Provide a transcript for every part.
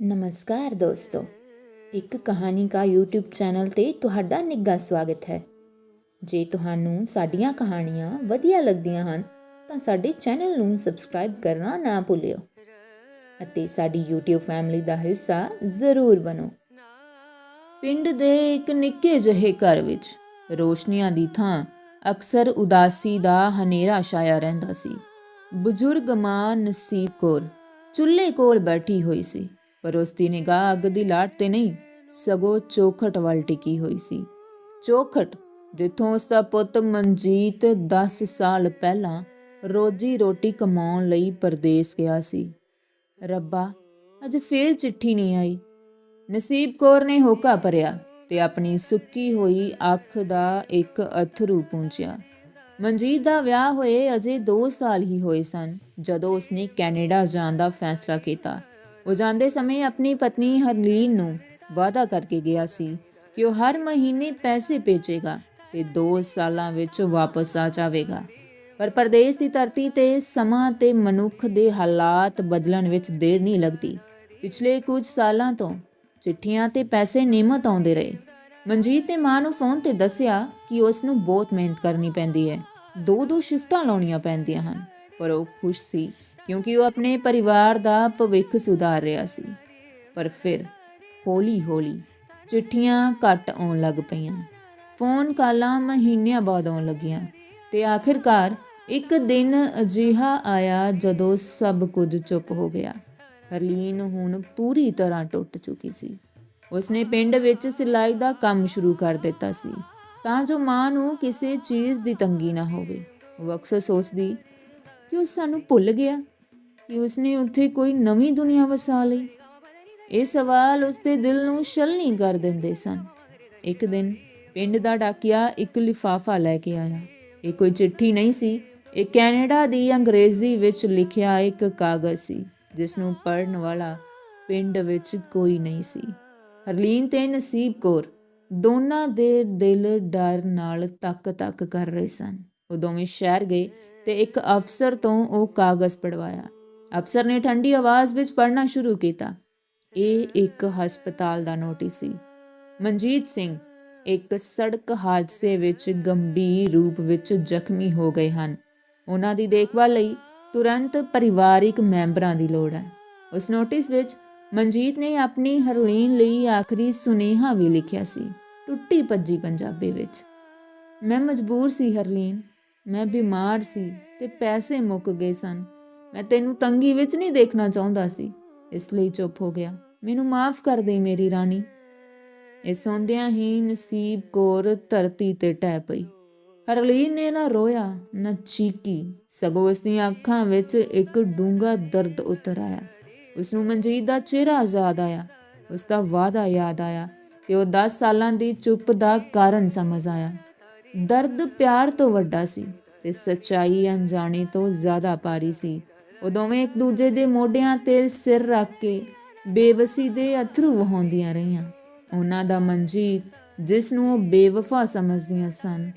ਨਮਸਕਾਰ ਦੋਸਤੋ। ਇੱਕ ਕਹਾਣੀ ਕਾ YouTube ਚੈਨਲ ਤੇ ਤੁਹਾਡਾ ਨਿੱਘਾ ਸਵਾਗਤ ਹੈ। ਜੇ ਤੁਹਾਨੂੰ ਸਾਡੀਆਂ ਕਹਾਣੀਆਂ ਵਧੀਆ ਲੱਗਦੀਆਂ ਹਨ, ਤਾਂ ਸਾਡੇ ਚੈਨਲ ਨੂੰ ਸਬਸਕ੍ਰਾਈਬ ਕਰਨਾ ਨਾ ਭੁੱਲਿਓ ਅਤੇ ਸਾਡੀ YouTube ਫੈਮਿਲੀ ਦਾ ਹਿੱਸਾ ਜ਼ਰੂਰ ਬਣੋ। ਪਿੰਡ ਦੇ ਇੱਕ ਨਿੱਕੇ ਜਿਹੇ ਘਰ ਵਿੱਚ ਰੋਸ਼ਨੀਆਂ ਦੀ ਥਾਂ ਅਕਸਰ ਉਦਾਸੀ ਦਾ ਹਨੇਰਾ ਛਾਇਆ ਰਹਿੰਦਾ ਸੀ। ਬਜ਼ੁਰਗ ਮਾਂ ਨਸੀਬ ਕੌਰ ਚੁੱਲ੍ਹੇ ਕੋਲ ਬੈਠੀ ਹੋਈ ਸੀ। ਪਰ ਉਸ ਦੀ ਨਿਗਾਹ ਅੱਗ ਦੀ ਲਾਟ ਤੇ ਨਹੀਂ, ਸਗੋਂ ਚੋਖਟ ਵੱਲ ਟਿਕੀ ਹੋਈ ਸੀ। ਚੋਖਟ, ਜਿੱਥੋਂ ਉਸ ਦਾ ਪੁੱਤ ਮਨਜੀਤ 10 ਸਾਲ ਪਹਿਲਾਂ ਰੋਜੀ ਰੋਟੀ ਕਮਾਉਣ ਲਈ ਪਰਦੇਸ ਗਿਆ ਸੀ। ਰੱਬਾ, ਅੱਜ ਫੇਰ ਚਿੱਠੀ ਨਹੀਂ ਆਈ। ਨਸੀਬ ਕੌਰ ਨੇ ਹੋਕਾ ਭਰਿਆ ਤੇ ਆਪਣੀ ਸੁੱਕੀ ਹੋਈ ਅੱਖ ਦਾ ਇੱਕ ਅਥਰੂ ਪੂੰਝਿਆ। ਮਨਜੀਤ ਦਾ ਵਿਆਹ ਹੋਏ ਅਜੇ 2 ਸਾਲ ਹੀ ਹੋਏ ਸਨ, ਜਦੋਂ ਉਸਨੇ ਕੈਨੇਡਾ ਜਾਣ ਦਾ ਫੈਸਲਾ ਕੀਤਾ। ਉਹ ਜਾਂਦੇ ਸਮੇਂ ਆਪਣੀ ਪਤਨੀ ਹਰਲੀਨ ਨੂੰ ਵਾਅਦਾ ਕਰਕੇ ਗਿਆ ਸੀ ਕਿ ਉਹ ਹਰ ਮਹੀਨੇ ਪੈਸੇ ਭੇਜੇਗਾ ਤੇ 2 ਸਾਲਾਂ ਵਿੱਚ ਵਾਪਸ ਆ ਜਾਵੇਗਾ। ਪਰ ਪਰਦੇਸ ਦੀ ਧਰਤੀ ਤੇ ਸਮਾਂ ਤੇ ਮਨੁੱਖ ਦੇ ਹਾਲਾਤ ਬਦਲਣ ਵਿੱਚ ਦੇਰ ਨਹੀਂ ਲੱਗਦੀ। ਪਿਛਲੇ ਕੁਝ ਸਾਲਾਂ ਤੋਂ ਚਿੱਠੀਆਂ ਤੇ ਪੈਸੇ ਨਿਯਮਤ ਆਉਂਦੇ ਰਹੇ। ਮਨਜੀਤ ਨੇ ਮਾਂ ਨੂੰ ਫੋਨ ਤੇ ਦੱਸਿਆ ਕਿ ਉਸ ਨੂੰ ਬਹੁਤ ਮਿਹਨਤ ਕਰਨੀ ਪੈਂਦੀ ਹੈ। ਦੋ ਦੋ ਸ਼ਿਫਟਾਂ ਲਾਉਣੀਆਂ ਪੈਂਦੀਆਂ ਹਨ। ਪਰ ਉਹ ਖੁਸ਼ ਸੀ ਕਿਉਂਕਿ ਉਹ ਆਪਣੇ ਪਰਿਵਾਰ ਦਾ ਭਵਿੱਖ ਸੁਧਾਰ ਰਿਹਾ ਸੀ। ਪਰ ਫਿਰ ਹੌਲੀ-ਹੌਲੀ ਚਿੱਠੀਆਂ ਘੱਟ ਆਉਣ ਲੱਗ ਪਈਆਂ। ਫੋਨ ਕਾਲਾਂ ਮਹੀਨਿਆਂ ਬਾਅਦ ਆਉਣ ਲੱਗੀਆਂ ਤੇ ਆਖਿਰਕਾਰ ਇੱਕ ਦਿਨ ਅਜਿਹਾ ਆਇਆ ਜਦੋਂ ਸਭ ਕੁਝ ਚੁੱਪ ਹੋ ਗਿਆ। ਹਰਲੀਨ ਹੁਣ ਪੂਰੀ ਤਰ੍ਹਾਂ ਟੁੱਟ ਚੁੱਕੀ ਸੀ। ਉਸਨੇ ਪਿੰਡ ਵਿੱਚ ਸਿਲਾਈ ਦਾ ਕੰਮ ਸ਼ੁਰੂ ਕਰ ਦਿੱਤਾ ਸੀ। ਤਾਂ ਜੋ ਮਾਂ ਨੂੰ ਕਿਸੇ ਚੀਜ਼ ਦੀ ਤੰਗੀ ਨਾ ਹੋਵੇ। ਉਹ ਅਕਸਰ ਸੋਚਦੀ ਕਿ ਉਹ ਸਾਨੂੰ ਭੁੱਲ ਗਿਆ? ਕਿ ਉਸਨੇ ਉੱਥੇ ਕੋਈ ਨਵੀਂ ਦੁਨੀਆ ਵਸਾ ਲਈ। ਇਹ ਸਵਾਲ ਉਸਦੇ ਦਿਲ ਨੂੰ ਛਲਣੀ ਕਰ ਦਿੰਦੇ ਸਨ। ਇੱਕ ਦਿਨ ਪਿੰਡ ਦਾ ਡਾਕੀਆ ਇੱਕ ਲਿਫਾਫਾ ਲੈ ਕੇ ਆਇਆ। ਇਹ ਕੋਈ ਚਿੱਠੀ ਨਹੀਂ ਸੀ। ਇਹ ਕੈਨੇਡਾ ਦੀ ਅੰਗਰੇਜ਼ੀ ਵਿੱਚ ਲਿਖਿਆ ਇੱਕ ਕਾਗਜ਼ ਸੀ ਜਿਸ ਨੂੰ ਪੜਨ ਵਾਲਾ ਪਿੰਡ ਵਿੱਚ ਕੋਈ ਨਹੀਂ ਸੀ। ਹਰਲੀਨ ਤੇ ਨਸੀਬ ਕੌਰ ਦੋਨਾਂ ਦੇ ਦਿਲ ਡਰ ਨਾਲ ਤੱਕ-ਤੱਕ ਕਰ ਰਹੇ ਸਨ। ਉਹ ਦੋਵੇਂ ਸ਼ਹਿਰ ਗਏ ਤੇ ਇੱਕ ਅਫਸਰ ਤੋਂ ਉਹ ਕਾਗਜ਼ ਪੜਵਾਇਆ ਅਫਸਰ ਨੇ ਠੰਡੀ ਆਵਾਜ਼ ਵਿੱਚ ਪੜ੍ਹਨਾ ਸ਼ੁਰੂ ਕੀਤਾ। ਇਹ ਇੱਕ ਹਸਪਤਾਲ ਦਾ ਨੋਟਿਸ ਸੀ। ਮਨਜੀਤ ਸਿੰਘ ਇੱਕ ਸੜਕ ਹਾਦਸੇ ਵਿੱਚ ਗੰਭੀਰ ਰੂਪ ਵਿੱਚ ਜ਼ਖਮੀ ਹੋ ਗਏ ਹਨ। ਉਹਨਾਂ ਦੀ ਦੇਖਭਾਲ ਲਈ ਤੁਰੰਤ ਪਰਿਵਾਰਿਕ ਮੈਂਬਰਾਂ ਦੀ ਲੋੜ ਹੈ। ਉਸ ਨੋਟਿਸ ਵਿੱਚ ਮਨਜੀਤ ਨੇ ਆਪਣੀ ਹਰਲੀਨ ਲਈ ਆਖਰੀ ਸੁਨੇਹਾ ਵੀ ਲਿਖਿਆ ਸੀ, ਟੁੱਟੀ ਭੱਜੀ ਪੰਜਾਬੀ ਵਿੱਚ। ਮੈਂ ਮਜਬੂਰ ਸੀ ਹਰਲੀਨ, ਮੈਂ ਬਿਮਾਰ ਸੀ ਤੇ ਪੈਸੇ ਮੁੱਕ ਗਏ ਸਨ ਮੈਂ ਤੈਨੂੰ ਤੰਗੀ ਵਿੱਚ ਨਹੀਂ ਦੇਖਣਾ ਚਾਹੁੰਦਾ ਸੀ। ਇਸ ਲਈ ਚੁੱਪ ਹੋ ਗਿਆ। ਮੈਨੂੰ ਮਾਫ ਕਰ ਦੇ ਮੇਰੀ ਰਾਣੀ। ਇਹ ਸੌਂਦਿਆਂ ਹੀ ਨਸੀਬ ਕੋਰ ਧਰਤੀ ਤੇ ਟਹਿ ਪਈ। ਹਰਲੀਨ ਨੇ ਨਾ ਰੋਇਆ, ਨਾ ਚੀਕੀ। ਸਗੋਂ ਉਸ ਦੀਆਂ ਅੱਖਾਂ ਵਿੱਚ ਇੱਕ ਡੂੰਗਾ ਦਰਦ ਉਤਰ ਆਇਆ। ਉਸ ਨੂੰ ਮਨਜੀਤ ਦਾ ਚਿਹਰਾ ਆਜ਼ਾਦ ਆਇਆ। ਉਸ ਦਾ ਵਾਅਦਾ ਯਾਦ ਆਇਆ ਤੇ ਉਹ 10 ਸਾਲਾਂ ਦੀ ਚੁੱਪ ਦਾ ਕਾਰਨ ਸਮਝ ਆਇਆ। ਦਰਦ ਪਿਆਰ ਤੋਂ ਵੱਡਾ ਸੀ ਤੇ ਸੱਚਾਈ ਅਣਜਾਣੇ ਤੋਂ ਜ਼ਿਆਦਾ ਪਾਰੀ ਸੀ। ਉਹ ਦੋਵੇਂ ਇੱਕ ਦੂਜੇ ਦੇ ਮੋਢਿਆਂ ਤੇ ਸਿਰ ਰੱਖ ਕੇ ਬੇਵਸੀ ਦੇ ਅਥਰੂ ਵਹਾਉਂਦੀਆਂ ਰਹੀਆਂ। ਉਹਨਾਂ ਦਾ ਮਨਜੀਤ, ਜਿਸ ਨੂੰ ਉਹ ਬੇਵਫਾ ਸਮਝਦੀਆਂ ਸਨ,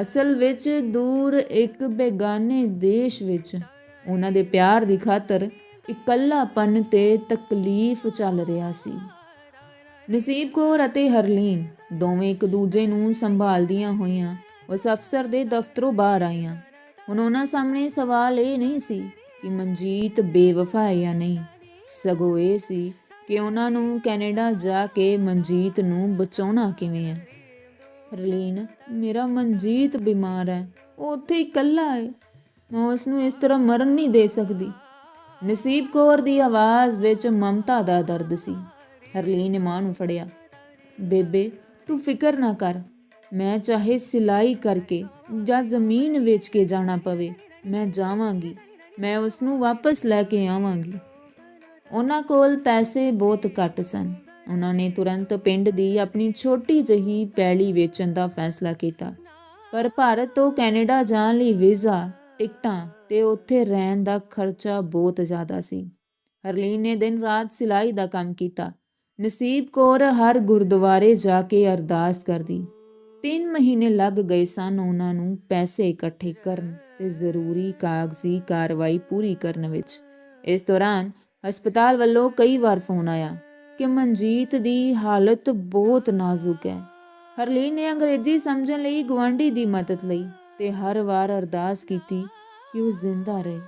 ਅਸਲ ਵਿੱਚ ਦੂਰ ਇੱਕ ਬੇਗਾਨੇ ਦੇਸ਼ ਵਿੱਚ। ਉਹਨਾਂ ਦੇ ਪਿਆਰ ਦੀ ਖਾਤਰ ਇਕੱਲਾਪਨ ਤੇ ਤਕਲੀਫ ਚੱਲ ਰਿਹਾ ਸੀ। ਨਸੀਬ ਕੌਰ ਅਤੇ ਹਰਲੀਨ ਦੋਵੇਂ ਇੱਕ ਦੂਜੇ ਨੂੰ ਸੰਭਾਲਦੀਆਂ ਹੋਈਆਂ, ਉਸ ਅਫਸਰ ਦੇ ਦਫ਼ਤਰੋਂ ਬਾਹਰ ਆਈਆਂ। ਹੁਣ ਉਹਨਾਂ ਸਾਹਮਣੇ ਸਵਾਲ ਇਹ ਨਹੀਂ ਸੀ ਕਿ ਮਨਜੀਤ ਬੇਵਫਾ ਹੈ ਜਾਂ ਨਹੀਂ? ਸਗੋਂ ਇਹ ਸੀ ਕਿ ਉਹਨਾਂ ਨੂੰ ਕੈਨੇਡਾ ਜਾ ਕੇ ਮਨਜੀਤ ਨੂੰ ਬਚਾਉਣਾ ਕਿਵੇਂ ਹੈ? ਹਰਲੀਨ ਮੇਰਾ ਮਨਜੀਤ ਬਿਮਾਰ ਹੈ, ਉਹ ਉੱਥੇ ਇਕੱਲਾ ਹੈ। ਮੈਂ ਉਸ ਨੂੰ ਇਸ ਤਰ੍ਹਾਂ ਮਰਨ ਨਹੀਂ ਦੇ ਸਕਦੀ। ਨਸੀਬ ਕੌਰ ਦੀ ਆਵਾਜ਼ ਵਿੱਚ ਮਮਤਾ ਦਾ ਦਰਦ ਸੀ। ਹਰਲੀਨ ਨੇ ਮਾਂ ਨੂੰ ਫੜਿਆ, ਬੇਬੇ, ਤੂੰ ਫਿਕਰ ਨਾ ਕਰ। ਮੈਂ ਚਾਹੇ ਸਿਲਾਈ ਕਰਕੇ ਜਾਂ ਜ਼ਮੀਨ ਵੇਚ ਕੇ ਜਾਣਾ ਪਵੇ, ਮੈਂ ਜਾਵਾਂਗੀ। ਮੈਂ ਉਸ ਨੂੰ ਵਾਪਸ ਲੈ ਕੇ ਆਵਾਂਗੀ। ਉਹਨਾਂ ਕੋਲ ਪੈਸੇ ਬਹੁਤ ਘੱਟ ਸਨ। ਉਹਨਾਂ ਨੇ ਤੁਰੰਤ ਪਿੰਡ ਦੀ ਆਪਣੀ ਛੋਟੀ ਜਹੀ ਪੈਲੀ ਵੇਚਣ ਦਾ ਫੈਸਲਾ ਕੀਤਾ। ਪਰ ਭਾਰਤ ਤੋਂ ਕੈਨੇਡਾ ਜਾਣ ਲਈ ਵੀਜ਼ਾ, ਟਿਕਟਾਂ ਤੇ ਉੱਥੇ ਰਹਿਣ ਦਾ ਖਰਚਾ ਬਹੁਤ ਜ਼ਿਆਦਾ ਸੀ। ਹਰਲੀਨ ਨੇ ਦਿਨ ਰਾਤ ਸਿਲਾਈ ਦਾ ਕੰਮ ਕੀਤਾ। ਨਸੀਬ ਕੌਰ ਹਰ ਗੁਰਦੁਆਰੇ ਜਾ ਕੇ ਅਰਦਾਸ ਕਰਦੀ। 3 ਮਹੀਨੇ ਲੱਗ ਗਏ ਸਨ ਉਹਨਾਂ ਨੂੰ ਪੈਸੇ ਇਕੱਠੇ ਕਰਨ। ਤੇ ਜ਼ਰੂਰੀ ਕਾਗਜ਼ੀ ਕਾਰਵਾਈ ਪੂਰੀ ਕਰਨ ਵਿੱਚ। ਇਸ ਦੌਰਾਨ ਹਸਪਤਾਲ ਵੱਲੋਂ ਕਈ ਵਾਰ ਫੋਨ ਆਇਆ ਕਿ ਮਨਜੀਤ ਦੀ ਹਾਲਤ ਬਹੁਤ ਨਾਜ਼ੁਕ ਹੈ। ਹਰਲੀਨ ਨੇ ਅੰਗਰੇਜ਼ੀ ਸਮਝਣ ਲਈ ਗਵਾਂਢੀ ਦੀ ਮਦਦ ਲਈ ਤੇ ਹਰ ਵਾਰ ਅਰਦਾਸ ਕੀਤੀ ਕਿ ਉਹ ਜ਼ਿੰਦਾ ਰਹੇ।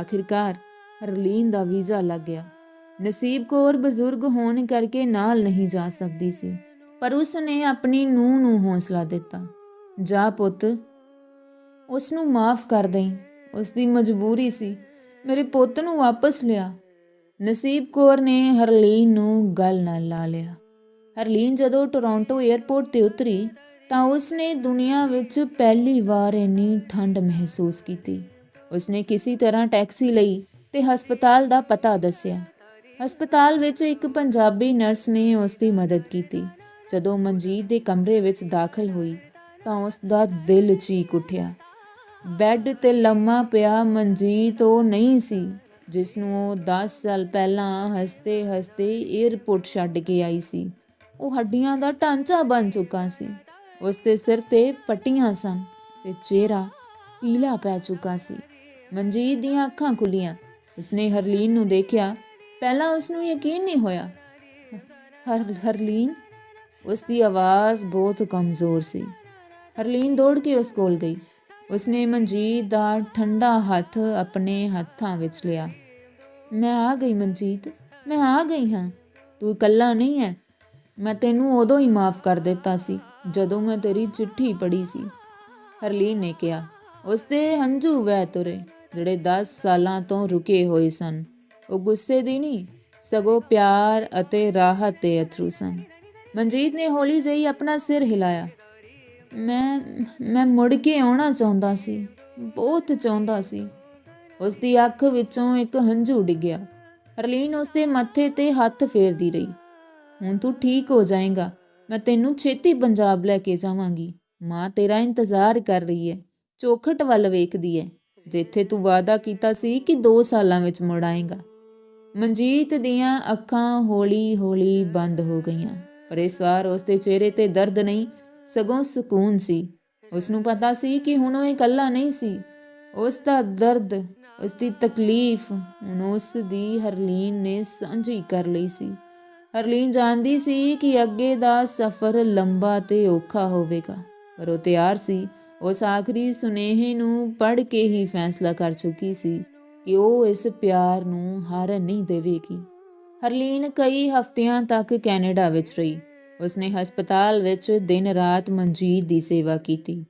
ਆਖਿਰਕਾਰ ਹਰਲੀਨ ਦਾ ਵੀਜ਼ਾ ਲੱਗ ਗਿਆ। ਨਸੀਬ ਕੌਰ ਬਜ਼ੁਰਗ ਹੋਣ ਕਰਕੇ ਨਾਲ ਨਹੀਂ ਜਾ ਸਕਦੀ ਸੀ, ਪਰ ਉਸ ਨੇ ਆਪਣੀ ਨੂੰਹ ਨੂੰ ਹੌਸਲਾ ਦਿੱਤਾ। ਜਾ ਪੁੱਤ ਉਸ ਨੂੰ ਮਾਫ ਕਰ ਦੇਈਂ। ਉਸ ਦੀ ਮਜਬੂਰੀ ਸੀ। ਮੇਰੇ ਪੁੱਤ ਨੂੰ ਵਾਪਸ ਲਿਆ। ਨਸੀਬ ਕੌਰ ਨੇ ਹਰਲੀਨ ਨੂੰ ਗੱਲ ਨਾਲ ਲਾ ਲਿਆ। ਹਰਲੀਨ ਜਦੋਂ ਟੋਰਾਂਟੋ 에ਅਰਪੋਰਟ ਤੇ ਉਤਰੀ, ਤਾਂ ਉਸਨੇ ਦੁਨੀਆ ਵਿੱਚ ਪਹਿਲੀ ਵਾਰ ਇੰਨੀ ਠੰਡ ਮਹਿਸੂਸ ਕੀਤੀ। ਉਸਨੇ ਕਿਸੇ ਤਰ੍ਹਾਂ ਟੈਕਸੀ ਲਈ ਤੇ ਹਸਪਤਾਲ ਦਾ ਪਤਾ ਦੱਸਿਆ। ਹਸਪਤਾਲ ਵਿੱਚ ਇੱਕ ਪੰਜਾਬੀ ਨਰਸ ਨੇ ਉਸ ਦੀ ਮਦਦ ਕੀਤੀ। ਜਦੋਂ ਮਨਜੀਤ ਦੇ ਕਮਰੇ ਵਿੱਚ ਦਾਖਲ ਹੋਈ, ਤਾਂ ਉਸ ਦਾ ਦਿਲ ਚੀਕ ਉੱਠਿਆ। ਬੈੱਡ ਤੇ ਲੰਮਾ ਪਿਆ ਮਨਜੀਤ ਉਹ ਨਹੀਂ ਸੀ, ਜਿਸ ਨੂੰ ਉਹ 10 ਸਾਲ ਪਹਿਲਾਂ ਹੱਸਦੇ ਹੱਸਦੇ 에ਅਰਪੋਰਟ ਛੱਡ ਕੇ ਆਈ ਸੀ। ਉਹ ਹੱਡੀਆਂ ਦਾ ਢਾਂਚਾ ਬਣ ਚੁੱਕਾ ਸੀ। ਉਸ ਦੇ ਸਿਰ ਤੇ ਪੱਟੀਆਂ ਸਨ ਤੇ ਚਿਹਰਾ ਪੀਲਾ ਪੈ ਚੁੱਕਾ ਸੀ। ਮਨਜੀਤ ਦੀਆਂ ਅੱਖਾਂ ਖੁੱਲੀਆਂ। ਉਸਨੇ ਹਰਲੀਨ ਨੂੰ ਦੇਖਿਆ। ਪਹਿਲਾਂ ਉਸ ਨੂੰ ਯਕੀਨ ਨਹੀਂ ਹੋਇਆ। ਹਰ, ਹਰਲੀਨ ਉਸ ਦੀ ਆਵਾਜ਼ ਬਹੁਤ ਕਮਜ਼ੋਰ ਸੀ। ਹਰਲੀਨ ਦੌੜ ਕੇ ਉਸ ਕੋਲ ਗਈ। ਉਸਨੇ ਮਨਜੀਤ ਦਾ ਠੰਡਾ ਹੱਥ ਆਪਣੇ ਹੱਥਾਂ ਵਿੱਚ ਲਿਆ। ਮੈਂ ਆ ਗਈ ਮਨਜੀਤ, ਮੈਂ ਆ ਗਈ ਹਾਂ। ਤੂੰ ਇਕੱਲਾ ਨਹੀਂ ਹੈ। ਮੈਂ ਤੈਨੂੰ ਉਦੋਂ ਹੀ ਮਾਫ ਕਰ ਦਿੱਤਾ ਸੀ, ਜਦੋਂ ਮੈਂ ਤੇਰੀ ਚਿੱਠੀ ਪੜ੍ਹੀ ਸੀ। ਹਰਲੀਨ ਨੇ ਕਿਹਾ। ਉਸਦੇ ਹੰਝੂ ਵਹਿ ਤੁਰੇ, ਜਿਹੜੇ 10 ਸਾਲਾਂ ਤੋਂ ਰੁਕੇ ਹੋਏ ਸਨ। ਉਹ ਗੁੱਸੇ ਦੀ ਨਹੀਂ, ਸਗੋਂ ਪਿਆਰ ਅਤੇ ਰਾਹਤ ਦੇ ਅਥਰੂ ਸਨ। ਮਨਜੀਤ ਨੇ ਹੌਲੀ ਜਿਹੀ ਆਪਣਾ ਸਿਰ ਹਿਲਾਇਆ। ਮੈਂ ਮੈਂ ਮੁੜ ਕੇ ਆਉਣਾ ਚਾਹੁੰਦਾ ਸੀ, ਬਹੁਤ ਚਾਹੁੰਦਾ ਸੀ। ਉਸ ਦੀ ਅੱਖ ਵਿੱਚੋਂ ਇੱਕ ਹੰਝੂ ਡਿੱਗਿਆ ਹਰਲੀਨ ਉਸ ਦੇ ਮੱਥੇ ਤੇ ਹੱਥ ਫੇਰਦੀ ਰਹੀ। ਹੁਣ ਤੂੰ ਠੀਕ ਹੋ ਜਾਏਗਾ, ਮੈਂ ਤੈਨੂੰ ਛੇਤੀ ਪੰਜਾਬ ਲੈ ਕੇ ਜਾਵਾਂਗੀ। ਮਾਂ ਤੇਰਾ ਇੰਤਜ਼ਾਰ ਕਰ ਰਹੀ ਹੈ, ਚੋਖਟ ਵੱਲ ਵੇਖਦੀ ਹੈ, ਜਿੱਥੇ ਤੂੰ ਵਾਅਦਾ ਕੀਤਾ ਸੀ ਕਿ 2 ਸਾਲਾਂ ਵਿੱਚ ਮੁੜ ਆਏਗਾ। ਮਨਜੀਤ ਦੀਆਂ ਅੱਖਾਂ ਹੌਲੀ-ਹੌਲੀ ਬੰਦ ਹੋ ਗਈਆਂ, ਪਰ ਇਸ ਵਾਰ ਉਸ ਦੇ ਚਿਹਰੇ ਤੇ ਦਰਦ ਨਹੀਂ ਸਗੋਂ ਸਕੂਨ ਸੀ। ਉਸ ਨੂੰ ਪਤਾ ਸੀ ਕਿ ਹੁਣ ਉਹ ਇਕੱਲਾ ਨਹੀਂ ਸੀ। ਉਸ ਦਾ ਦਰਦ, ਉਸ ਦੀ ਤਕਲੀਫ, ਹੁਣ ਉਸ ਦੀ ਹਰਲੀਨ ਨੇ ਸਾਂਝੀ ਕਰ ਲਈ ਸੀ। ਹਰਲੀਨ ਜਾਣਦੀ ਸੀ ਕਿ ਅੱਗੇ ਦਾ ਸਫ਼ਰ ਲੰਬਾ ਤੇ ਔਖਾ ਹੋਵੇਗਾ, ਪਰ ਉਹ ਤਿਆਰ ਸੀ। ਉਸ ਆਖਰੀ ਸੁਨੇਹੇ ਨੂੰ ਪੜ੍ਹ ਕੇ ਹੀ ਫੈਸਲਾ ਕਰ ਚੁੱਕੀ ਸੀ ਕਿ ਉਹ ਇਸ ਪਿਆਰ ਨੂੰ ਹਾਰ ਨਹੀਂ ਦੇਵੇਗੀ। ਹਰਲੀਨ ਕਈ ਹਫ਼ਤਿਆਂ ਤੱਕ ਕੈਨੇਡਾ ਵਿੱਚ ਰਹੀ। ਉਸਨੇ ਹਸਪਤਾਲ ਵਿੱਚ ਦਿਨ ਰਾਤ ਮਨਜੀਤ ਦੀ ਸੇਵਾ ਕੀਤੀ।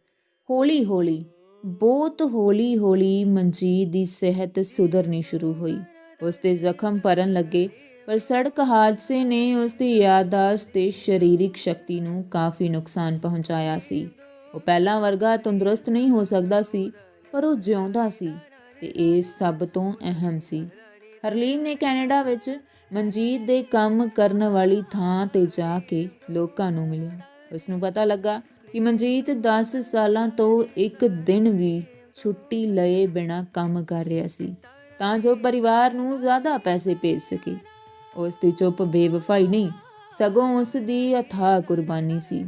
ਹੌਲੀ-ਹੌਲੀ ਬਹੁਤ ਹੌਲੀ-ਹੌਲੀ ਮਨਜੀਤ ਦੀ ਸਿਹਤ ਸੁਧਰਨੀ ਸ਼ੁਰੂ ਹੋਈ। ਉਸ ਦੇ ਜ਼ਖਮ ਭਰਨ ਲੱਗੇ, ਪਰ ਸੜਕ ਹਾਦਸੇ ਨੇ ਉਸ ਦੀ ਯਾਦਾਸ਼ਤ ਤੇ ਸਰੀਰਕ ਸ਼ਕਤੀ ਨੂੰ ਕਾਫੀ ਨੁਕਸਾਨ ਪਹੁੰਚਾਇਆ ਸੀ। ਉਹ ਪਹਿਲਾਂ ਵਰਗਾ ਤੰਦਰੁਸਤ ਨਹੀਂ ਹੋ ਸਕਦਾ ਸੀ, ਪਰ ਉਹ ਜਿਉਂਦਾ ਸੀ ਤੇ ਇਹ ਸਭ ਤੋਂ ਅਹਿਮ ਸੀ। ਹਰਲੀਨ ਨੇ ਕੈਨੇਡਾ ਵਿੱਚ ਮਨਜੀਤ ਦੇ ਕੰਮ ਕਰਨ ਵਾਲੀ ਥਾਂ ਤੇ ਜਾ ਕੇ ਲੋਕਾਂ ਨੂੰ ਮਿਲਿਆ। ਉਸ ਨੂੰ ਪਤਾ ਲੱਗਾ ਕਿ ਮਨਜੀਤ 10 ਸਾਲਾਂ ਤੋਂ ਇੱਕ ਦਿਨ ਵੀ ਛੁੱਟੀ ਲਏ ਬਿਨਾ ਕੰਮ ਕਰ ਰਿਹਾ ਸੀ, ਤਾਂ ਜੋ ਪਰਿਵਾਰ ਨੂੰ ਜ਼ਿਆਦਾ ਪੈਸੇ ਭੇਜ ਸਕੇ। ਉਸ ਦੀ ਚੁੱਪ ਬੇਵਫਾਈ ਨਹੀਂ, ਸਗੋਂ ਉਸ ਦੀ ਅਥਾਹ ਕੁਰਬਾਨੀ ਸੀ।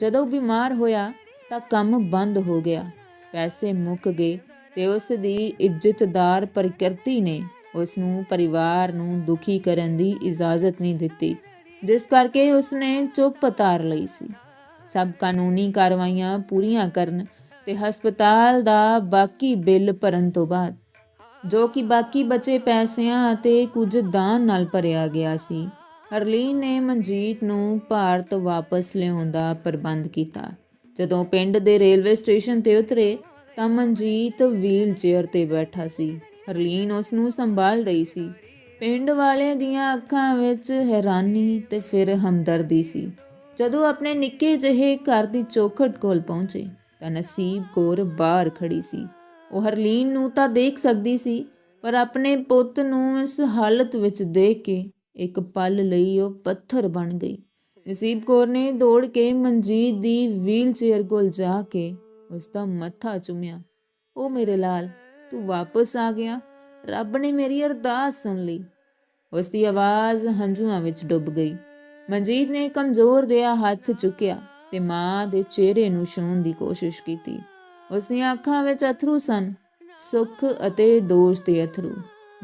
ਜਦੋਂ ਬਿਮਾਰ ਹੋਇਆ ਤਾਂ ਕੰਮ ਬੰਦ ਹੋ ਗਿਆ, ਪੈਸੇ ਮੁੱਕ ਗਏ ਤੇ ਉਸ ਦੀ ਇੱਜ਼ਤਦਾਰ ਪ੍ਰਕਿਰਤੀ ਨੇ ਉਸ ਨੂੰ ਪਰਿਵਾਰ ਨੂੰ ਦੁਖੀ ਕਰਨ ਦੀ ਇਜਾਜ਼ਤ ਨਹੀਂ ਦਿੱਤੀ, ਜਿਸ ਕਰਕੇ ਉਸ ਨੇ ਚੁੱਪ ਧਾਰ ਲਈ ਸੀ। ਸਭ ਕਾਨੂੰਨੀ ਕਾਰਵਾਈਆਂ ਪੂਰੀਆਂ ਕਰਨ ਤੇ ਹਸਪਤਾਲ ਦਾ ਬਾਕੀ ਬਿੱਲ ਭਰਨ ਤੋਂ ਬਾਅਦ, ਜੋ ਕਿ ਬਾਕੀ ਬਚੇ ਪੈਸਿਆਂ ਅਤੇ ਕੁਝ ਦਾਨ ਨਾਲ ਭਰਿਆ ਗਿਆ ਸੀ, ਹਰਲੀਨ ਨੇ ਮਨਜੀਤ ਨੂੰ ਭਾਰਤ ਵਾਪਸ ਲਿਆਉਣ ਦਾ ਪ੍ਰਬੰਧ ਕੀਤਾ। ਜਦੋਂ ਪਿੰਡ ਦੇ ਰੇਲਵੇ ਸਟੇਸ਼ਨ ਤੇ ਉਤਰੇ ਤਾਂ ਮਨਜੀਤ ਵੀਲ ਚੇਅਰ ਤੇ ਬੈਠਾ ਸੀ। ਹਰਲੀਨ ਉਸ ਨੂੰ ਸੰਭਾਲ ਰਹੀ ਸੀ। ਪਿੰਡ ਵਾਲਿਆਂ ਦੀਆਂ ਅੱਖਾਂ ਵਿੱਚ ਹੈਰਾਨੀ ਤੇ ਫਿਰ ਹਮਦਰਦੀ ਸੀ। ਜਦੋਂ ਆਪਣੇ ਨਿੱਕੇ ਜਿਹੇ ਘਰ ਦੀ ਚੌਖਟ ਕੋਲ ਪਹੁੰਚੇ, ਤਾਂ ਨਸੀਬ ਕੌਰ ਬਾਹਰ ਖੜੀ ਸੀ। ਉਹ ਹਰਲੀਨ ਨੂੰ ਤਾਂ ਦੇਖ ਸਕਦੀ ਸੀ, ਪਰ ਆਪਣੇ ਪੁੱਤ ਨੂੰ ਇਸ ਹਾਲਤ ਵਿੱਚ ਦੇਖ ਕੇ ਇੱਕ ਪਲ ਲਈ ਉਹ ਪੱਥਰ ਬਣ ਗਈ। ਨਸੀਬ ਕੌਰ ਨੇ ਦੌੜ ਕੇ ਮਨਜੀਤ ਦੀ ਵੀਲ ਚੇਅਰ ਕੋਲ ਜਾ ਕੇ ਉਸ ਦਾ ਮੱਥਾ ਚੁੰਮਿਆ। ਉਹ ਮੇਰੇ ਲਾਲ ਤੂੰ ਵਾਪਸ ਆ ਗਿਆ। ਰੱਬ ਨੇ ਮੇਰੀ ਅਰਦਾਸ ਸੁਣ ਲਈ। ਉਸ ਦੀ ਆਵਾਜ਼ ਹੰਝੂਆਂ ਵਿੱਚ ਡੁੱਬ ਗਈ। ਮਨਜੀਤ ਨੇ ਕਮਜ਼ੋਰ ਜਿਹਾ ਹੱਥ ਚੁੱਕਿਆ ਤੇ ਮਾਂ ਦੇ ਚਿਹਰੇ ਨੂੰ ਛੂਹਣ ਦੀ ਕੋਸ਼ਿਸ਼ ਕੀਤੀ। ਉਸ ਦੀਆਂ ਅੱਖਾਂ ਵਿੱਚ ਅਥਰੂ ਸਨ। ਸੁੱਖ ਅਤੇ ਦੋਸ਼ ਦੇ ਅਥਰੂ।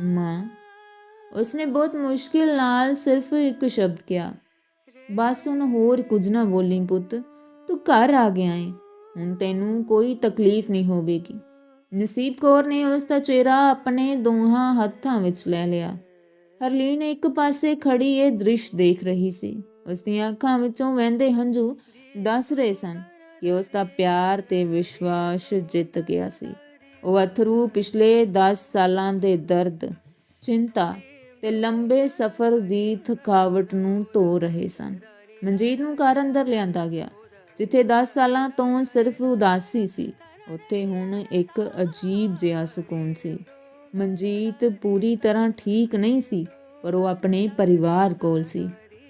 ਮਾਂ ਉਸਨੇ ਬਹੁਤ ਮੁਸ਼ਕਿਲ ਨਾਲ ਸਿਰਫ ਇੱਕ ਸ਼ਬਦ ਕਿਹਾ। ਬਸ ਹੁਣ ਹੋਰ ਕੁਝ ਨਾ ਬੋਲੀ ਪੁੱਤ, ਤੂੰ ਘਰ ਆ ਗਿਆ ਏ। ਹੁਣ ਤੈਨੂੰ ਕੋਈ ਤਕਲੀਫ ਨਹੀਂ ਹੋਵੇਗੀ। ਨਸੀਬ ਕੌਰ ਨੇ ਉਸ ਦਾ ਚਿਹਰਾ ਆਪਣੇ ਦੋਹਾਂ ਹੱਥਾਂ ਵਿੱਚ ਲੈ ਲਿਆ। ਹਰਲੀਨ ਇੱਕ ਪਾਸੇ ਖੜੀ ਇਹ ਦ੍ਰਿਸ਼ ਦੇਖ ਰਹੀ ਸੀ। ਉਸ ਦੀਆਂ ਅੱਖਾਂ ਵਿੱਚੋਂ ਵਹਿੰਦੇ ਹੰਝੂ ਦੱਸ ਰਹੇ ਸਨ ਕਿ ਉਸ ਦਾ ਪਿਆਰ ਤੇ ਵਿਸ਼ਵਾਸ ਜਿੱਤ ਗਿਆ ਸੀ। ਉਹ ਅਥਰੂ ਪਿਛਲੇ 10 ਸਾਲਾਂ ਦੇ ਦਰਦ, ਚਿੰਤਾ ਤੇ ਲੰਬੇ ਸਫ਼ਰ ਦੀ ਥਕਾਵਟ ਨੂੰ ਧੋ ਰਹੇ ਸਨ। ਮਨਜੀਤ ਨੂੰ ਘਰ ਅੰਦਰ ਲਿਆਂਦਾ ਗਿਆ, ਜਿੱਥੇ 10 ਸਾਲਾਂ ਤੋਂ ਸਿਰਫ ਉਦਾਸੀ ਸੀ। ਉੱਥੇ ਹੁਣ ਇੱਕ ਅਜੀਬ ਜਿਹਾ ਸਕੂਨ ਸੀ। ਮਨਜੀਤ ਪੂਰੀ ਤਰ੍ਹਾਂ ਠੀਕ ਨਹੀਂ ਸੀ, ਪਰ ਉਹ ਆਪਣੇ ਪਰਿਵਾਰ ਕੋਲ ਸੀ।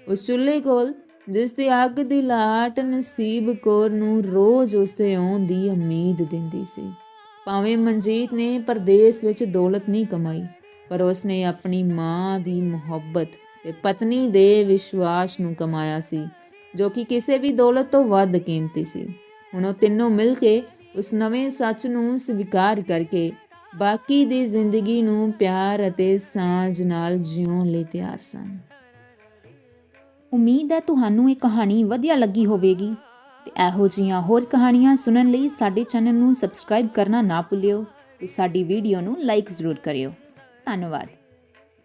ਉਸ ਚੁੱਲ੍ਹੇ ਕੋਲ, ਜਿਸ ਦੀ ਅੱਗ ਦੀ ਲਾਟ ਨਸੀਬ ਕੌਰ ਨੂੰ ਰੋਜ਼ ਉਸ ਦੇ ਆਉਣ ਦੀ ਉਮੀਦ ਦਿੰਦੀ ਸੀ। ਭਾਵੇਂ ਮਨਜੀਤ ਨੇ ਪਰਦੇਸ ਵਿੱਚ ਦੌਲਤ ਨਹੀਂ ਕਮਾਈ, ਪਰ ਉਸਨੇ ਆਪਣੀ ਮਾਂ ਦੀ ਮੁਹੱਬਤ ਤੇ ਪਤਨੀ ਦੇ ਵਿਸ਼ਵਾਸ ਨੂੰ ਕਮਾਇਆ ਸੀ, ਜੋ ਕਿ ਕਿਸੇ ਵੀ ਦੌਲਤ ਤੋਂ ਵੱਧ ਕੀਮਤੀ ਸੀ। ਹੁਣ ਉਹ ਤਿੰਨੋਂ ਮਿਲ ਕੇ ਉਸ ਨਵੇਂ ਸੱਚ ਨੂੰ ਸਵੀਕਾਰ ਕਰਕੇ ਬਾਕੀ ਦੀ ਜ਼ਿੰਦਗੀ ਨੂੰ ਪਿਆਰ ਅਤੇ ਸਾਂਝ ਨਾਲ ਜਿਉਣ ਲਈ ਤਿਆਰ ਸਨ। ਉਮੀਦ ਹੈ ਤੁਹਾਨੂੰ ਇਹ ਕਹਾਣੀ ਵਧੀਆ ਲੱਗੀ ਹੋਵੇਗੀ। ਤੇ ਇਹੋ ਜਿਹੀਆਂ ਹੋਰ ਕਹਾਣੀਆਂ ਸੁਣਨ ਲਈ ਸਾਡੇ ਚੈਨਲ ਨੂੰ ਸਬਸਕ੍ਰਾਈਬ ਕਰਨਾ ਨਾ ਭੁੱਲਿਓ ਤੇ ਸਾਡੀ ਵੀਡੀਓ ਨੂੰ ਲਾਈਕ ਜ਼ਰੂਰ ਕਰਿਓ। ਧੰਨਵਾਦ।